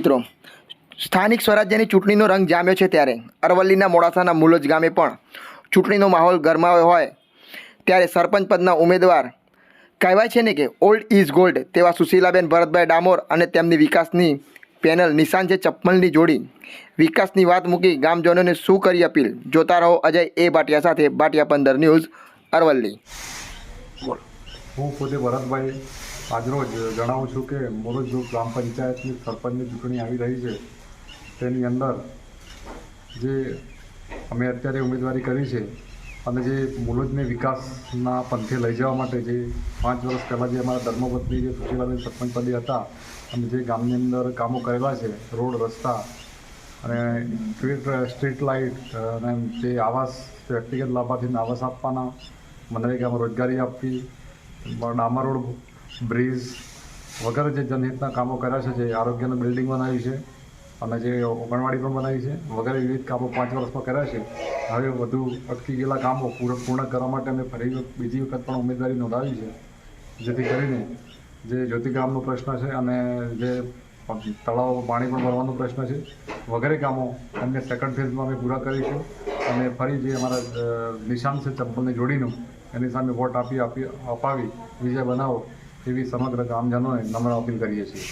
મિત્રો. સ્થાનિક સ્વરાજ્યની ચૂંટણીનો રંગ જામ્યો છે ત્યારે. અરવલ્લીના મોડાસાના મુલોજ ગામે પણ ચૂંટણીનો માહોલ ગરમાયો હોય ત્યારે સરપંચ પદના ઉમેદવાર કહેવાય છે ને કે ઓલ્ડ ઇઝ ગોલ્ડ તેવા સુશીલાબેન ભરતભાઈ ડામોર અને તેમની વિકાસની પેનલ નિશાન છે ચપ્પલની જોડી. વિકાસની વાત મૂકી ગામજનોને શું કરી અપીલ? જોતા રહો અજય એ બાટિયા સાથે બાટિયા પંદર ન્યૂઝ અરવલ્લી. હું પોતે ભરતભાઈ આજરોજ જણાવું છું કે મોરજ ગ્રામ પંચાયતની સરપંચની ચૂંટણી આવી રહી છે. તેની અંદર જે અમે અત્યારે ઉમેદવારી કરી છે અને જે મુલજને વિકાસના પંથે લઈ જવા માટે જે પાંચ વર્ષ પહેલાં જે અમારા ધર્મપત્ની જે સુશીલાબેન સરપંચ પદે હતા અને જે ગામની અંદર કામો કરેલા છે, રોડ, રસ્તા અને સ્ટ્રીટ સ્ટ્રીટ લાઇટ અને જે આવાસ, વ્યક્તિગત લાભાર્થીને આવાસ આપવાના, મનરેગામાં રોજગારી આપવી ડામા રોડ બ્રિજ વગેરે જે જનહિતના કામો કર્યા છે, જે આરોગ્યનું બિલ્ડિંગ બનાવી છે અને જે આંગણવાડી પણ બનાવી છે, વગેરે વિવિધ કામો પાંચ વર્ષમાં કર્યા છે. હવે વધુ અટકી ગયેલા કામો પૂર્ણ પૂર્ણ કરવા માટે અમે ફરી બીજી વખત પણ ઉમેદવારી નોંધાવી છે. જેથી કરીને જે જ્યોતિગામનો પ્રશ્ન છે અને જે તળાવ પાણી પણ ભરવાનો પ્રશ્ન છે, વગેરે કામો અન્ય સેકન્ડ ફેઝમાં અમે પૂરા કરીશું. અને ફરી જે અમારા નિશાન છે ચંપલને જોડીનું એની સામે વોટ આપી આપી, અપાવી, વિજય બનાવો. એવી સમગ્ર ગામજનોને નમ્ર અપીલ કરીએ છીએ.